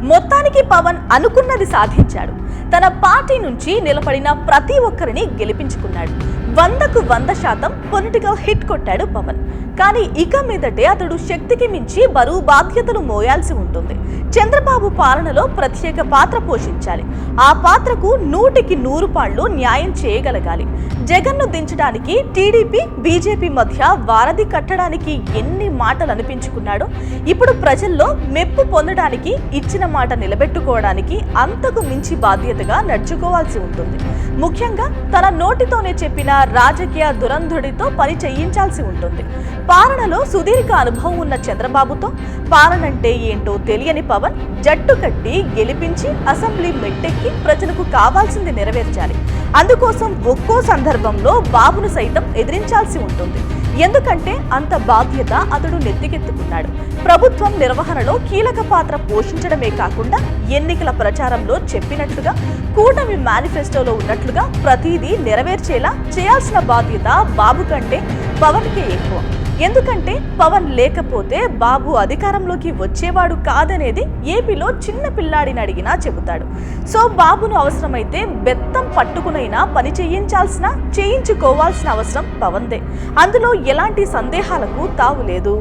మొత్తానికి పవన్ అనుకున్నది సాధించాడు. తన పార్టీ నుంచి నిలబడిన ప్రతి ఒక్కరిని గెలిపించుకున్నాడు. వందకు వంద శాతం పొలిటికల్ హిట్ కొట్టాడు పవన్. కానీ ఇక మీదటే అతడు శక్తికి మించి బరువు బాధ్యతలు మోయాల్సి ఉంటుంది. చంద్రబాబు పాలనలో ప్రత్యేక పాత్ర పోషించాలి. ఆ పాత్రకు నూటికి నూరు పాళ్ళు న్యాయం చేయగలగాలి. జగన్ను దించడానికి టీడీపీ బీజేపీ మధ్య వారధి కట్టడానికి ఎన్ని మాటలు అనిపించుకున్నాడో ఇప్పుడు ప్రజల్లో మెప్పు పొందడానికి ఇచ్చిన మాట నిలబెట్టుకోవడానికి అంతకు మించి బాధ్యతగా నడుచుకోవాల్సి ఉంటుంది. ముఖ్యంగా తన నోటితోనే చెప్పిన రాజకీయ దురంధుడితో పని చేయించాల్సి ఉంటుంది. పాలనలో సుదీర్ఘ అనుభవం ఉన్న చంద్రబాబుతో పాలనంటే ఏంటో తెలియని పవన్ జట్టు కట్టి గెలిపించి అసెంబ్లీ మెట్టెక్కి ప్రజలకు కావాల్సింది నెరవేర్చాలి. అందుకోసం ఒక్కో సందర్భంలో బాబును సైతం ఎదిరించాల్సి ఉంటుంది. ఎందుకంటే అంత బాధ్యత అతడు నెత్తికెత్తుకున్నాడు. ప్రభుత్వం నిర్వహణలో కీలక పాత్ర పోషించడమే కాకుండా ఎన్నికల ప్రచారంలో చెప్పినట్లుగా కూటమి మేనిఫెస్టోలో ఉన్నట్లుగా ప్రతిదీ నెరవేర్చేలా చేయాల్సిన బాధ్యత బాబు కంటే పవన్కే ఎక్కువ. ఎందుకంటే పవన్ లేకపోతే బాబు అధికారంలోకి వచ్చేవాడు కాదనేది ఏపీలో చిన్న పిల్లాడిని అడిగినా చెబుతాడు. సో బాబును అవసరమైతే బెత్తం పట్టుకునైనా పని చేయించాల్సిన చేయించుకోవాల్సిన అవసరం పవన్దే. అందులో ఎలాంటి సందేహాలకు తావు లేదు.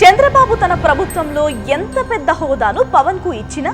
చంద్రబాబు తన ప్రభుత్వంలో ఎంత పెద్ద హోదాను పవన్కు ఇచ్చినా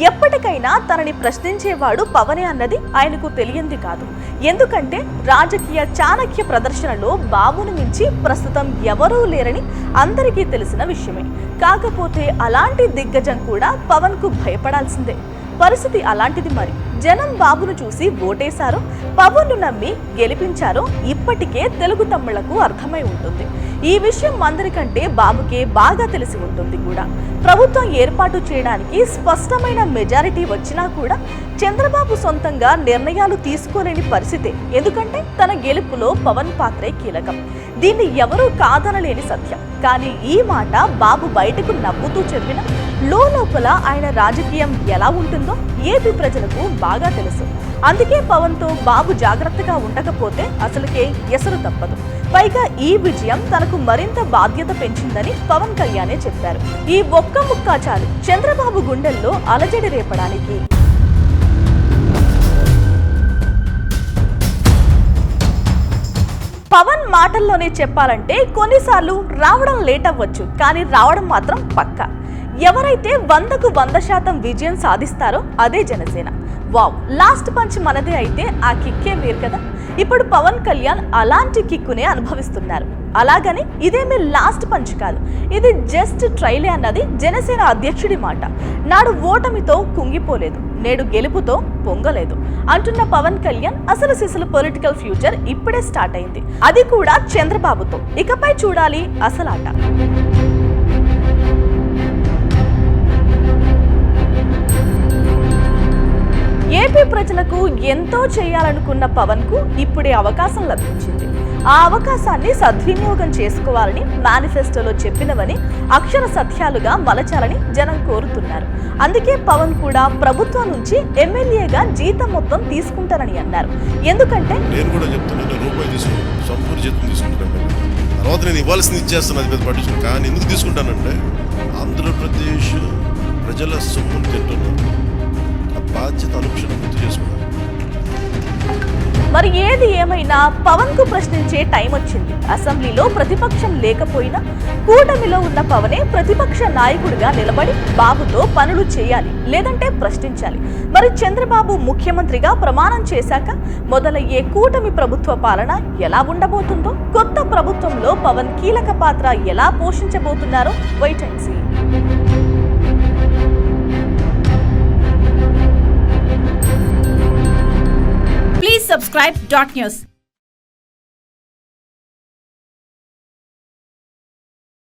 ఎప్పటికైనా తనని ప్రశ్నించేవాడు పవనే అన్నది ఆయనకు తెలియంది కాదు. ఎందుకంటే రాజకీయ చాణక్య ప్రదర్శనలో బాబును మించి ప్రస్తుతం ఎవరూ లేరని అందరికీ తెలిసిన విషయమే. కాకపోతే అలాంటి దిగ్గజం కూడా పవన్కు భయపడాల్సిందే. పరిస్థితి అలాంటిది మరి. జనం బాబును చూసి ఓటేశారో. పవన్ను నమ్మి గెలిపించారో. ఇప్పటికే తెలుగు తమ్ముళ్ళకు అర్థమై ఉంటుంది. ఈ విషయం అందరికంటే బాబుకే బాగా తెలిసి ఉంటుంది కూడా. ప్రభుత్వం ఏర్పాటు చేయడానికి స్పష్టమైన మెజారిటీ వచ్చినా కూడా చంద్రబాబు సొంతంగా నిర్ణయాలు తీసుకోలేని పరిస్థితే ఎందుకంటే తన గెలుపులో పవన్ పాత్రే కీలకం. దీన్ని ఎవరూ కాదనలేని సత్యం. కానీ ఈ మాట బాబు బయటకు నవ్వుతూ చెప్పిన లోపల ఆయన రాజకీయం ఎలా ఉంటుందో ఏపీ ప్రజలకు బాగా తెలుసు. అందుకే పవన్తో బాబు జాగ్రత్తగా ఉండకపోతే అసలుకే ఎసరు తప్పదు. పైగా ఈ విజయం తనకు మరింత బాధ్యత పెంచిందని పవన్ కళ్యాణే చెప్పారు. ఈ ఒక్క ముక్క చాలు చంద్రబాబు గుండెల్లో అలజడి రేపడానికి. పవన్ మాటల్లోనే చెప్పాలంటే కొన్నిసార్లు రావడం లేట్ అవ్వచ్చు కానీ రావడం మాత్రం పక్కా. ఎవరైతే వందకు వంద శాతం విజయం సాధిస్తారో అదే జనసేన. వావ్ లాస్ట్ పంచ్ మనదే అయితే ఆ కిక్కే మీరు కదా. ఇప్పుడు పవన్ కళ్యాణ్ అలాంటి కిక్కునే అనుభవిస్తున్నారు. అలాగని ఇదేమీ లాస్ట్ పంచ్ కాదు. ఇది జస్ట్ ట్రైలే అన్నది జనసేన అధ్యక్షుడి మాట. నాడు ఓటమితో కుంగిపోలేదు. నేడు గెలుపుతో పొంగలేదు. అంటున్న పవన్ కళ్యాణ్ అసలు సిసలు పొలిటికల్ ఫ్యూచర్ ఇప్పుడే స్టార్ట్ అయింది. అది కూడా చంద్రబాబుతో. ఇకపై చూడాలి అసలాట. ఏపీ ప్రజలకు ఎంతో చేయాలనుకున్న పవన్కు ఇప్పుడే అవకాశం లభించింది. ఆ అవకాశాన్ని సద్వినియోగం చేసుకోవాలని మేనిఫెస్టోలో చెప్పినవని అక్షర సత్యాలుగా మలచాలని జనం కోరుతున్నారు. అందుకే పవన్ కూడా ప్రభుత్వం నుంచి ఎమ్మెల్యేగా జీతం మొత్తం తీసుకుంటారని అన్నారు. ఎందుకంటే నేను కూడా చెప్తున్నాను రూపాయి తీసుకుంటాను సంపూర్ణ జీతం తీసుకుంటాను తర్వాత నేను ఇవ్వాల్సింది ఇచ్చేస్తాను అది పెద్ద పట్టించుకుని. కానీ ఎందుకు తీసుకుంటానంటే ఆంధ్రప్రదేశ్ ప్రజల సొమ్మును తింటున్నాను బాధ్యత అనుక్షణం గుర్తు చేసుకున్నారు మరి ఏది ఏమైనా పవన్కు ప్రశ్నించే టైం వచ్చింది. అసెంబ్లీలో ప్రతిపక్షం లేకపోయినా కూటమిలో ఉన్న పవనే ప్రతిపక్ష నాయకుడిగా నిలబడి బాబుతో పనులు చేయాలి లేదంటే ప్రశ్నించాలి. మరి చంద్రబాబు ముఖ్యమంత్రిగా ప్రమాణం చేశాక మొదలయ్యే కూటమి ప్రభుత్వ పాలన ఎలా ఉండబోతుందో కొత్త ప్రభుత్వంలో పవన్ కీలక పాత్ర ఎలా పోషించబోతున్నారో wait and see subscribe Dot News.